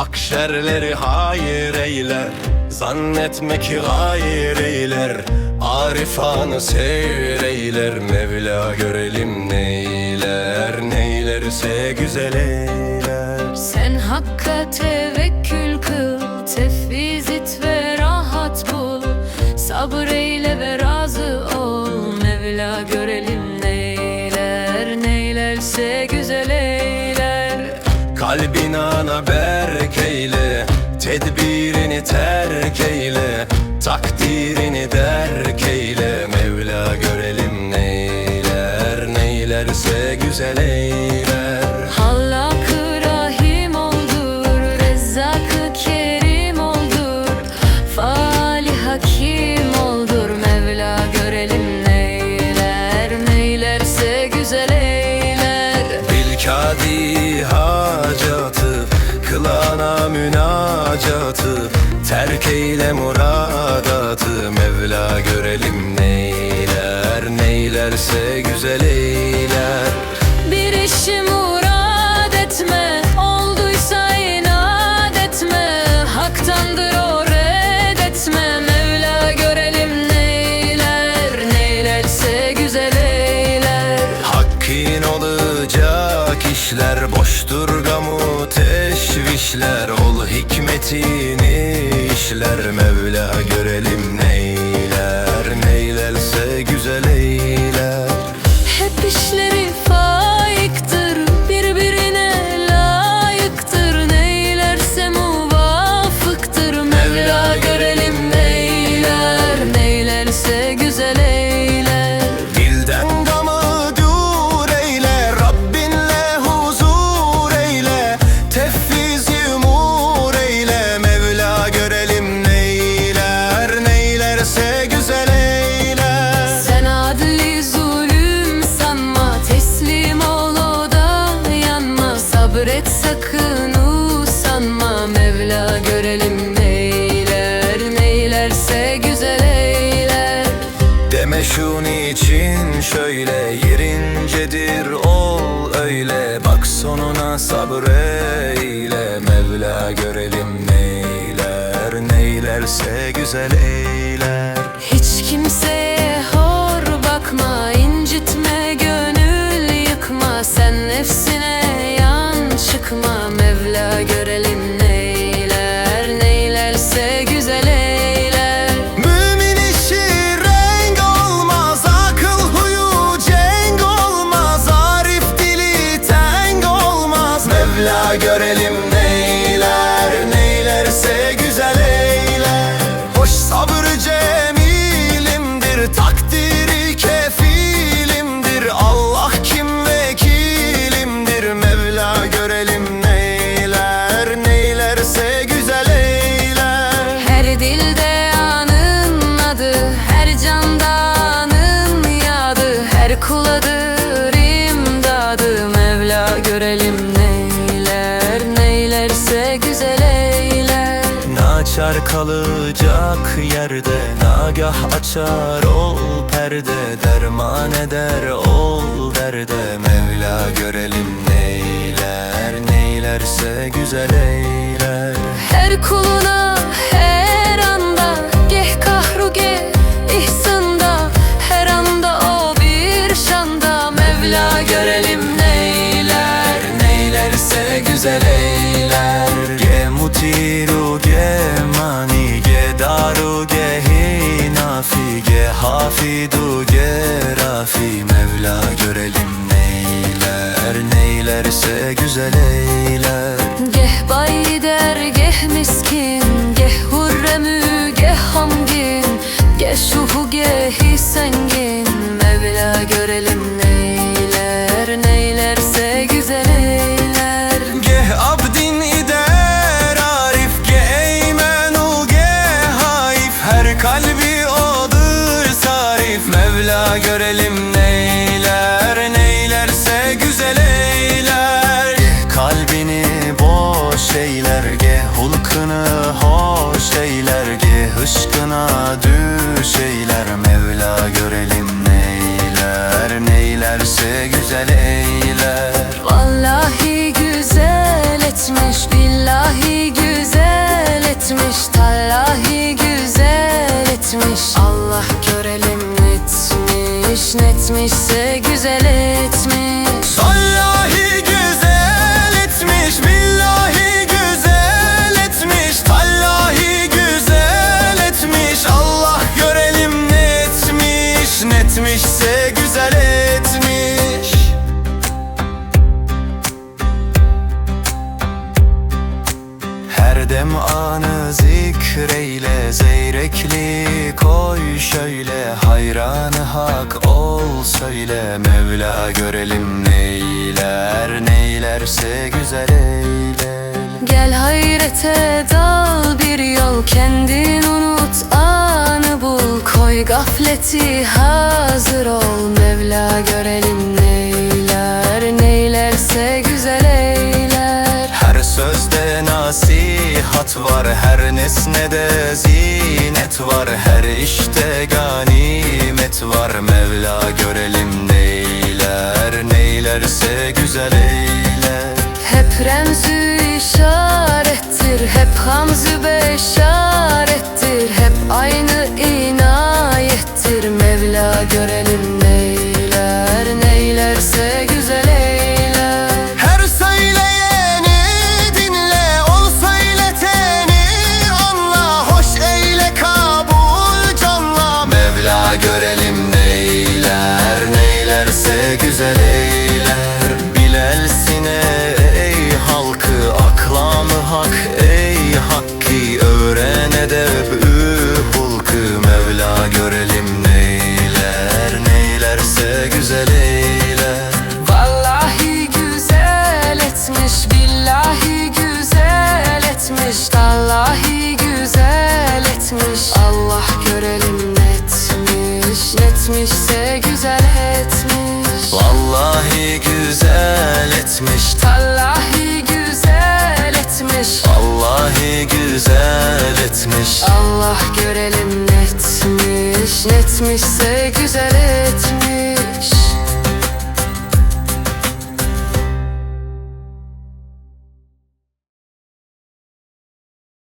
Hak şerleri hayır eyler Zannetme ki hayır eyler. Arifanı seyir eyler Mevla görelim neyler Neylerse güzel eyler. Sen hakka tevekkül kıl Tefviz et ve rahat bul. Sabır eyle ve razı ol Mevla görelim neyler Neylerse Kalbin ana berk eyle Tedbirini terk eyle Eyle muradatı Mevla görelim neyler Neylerse güzel eyler. Bir işi murad etme Olduysa inat etme. Haktandır o reddetme Mevla görelim neyler Neylerse güzel eyler. Hakkın olacak işler Boştur gamu teşvişler. Ol hikmetini işler Mevla şöyle Yerincedir ol öyle. Bak sonuna sabreyle Mevla görelim neyler Neylerse güzel eyler Naçar kalacak yerde Nagah açar ol perde Derman eder ol derde. Mevla görelim neyler Neylerse güzel eyler. Her kuluna her anda Geh kahru geh ihsanda. Her anda o bir şanda Mevla görelim neyler Neylerse güzel eyler hafidu ge rafi Mevla görelim neyler Neylerse güzel eyler görelim neyler Neylerse güzel eyler. Vallahi güzel etmiş Billahi güzel etmiş Tallahi güzel etmiş. Allah görelim netmiş Netmişse güzel etmiş söyle Mevla görelim neyler Neylerse güzel eyle. Gel hayrete dal bir yol Kendin unut anı bul Koy gafleti hazır ol. Mevla görelim neyler Neylerse güzel eyler. Her sözde nasihat var Her nesnede zinet var Her işte var Mevla görelim neyler Neylerse güzel eyler Hep remzü işarettir Hep hamzı beşarettir Hep aynı inayettir etmiş. Allah görelim netmiş. Netmişse güzel etmiş. Vallahi güzel etmiş. Tallahi güzel etmiş. Vallahi güzel etmiş. Allah görelim netmiş. Netmişse güzel etmiş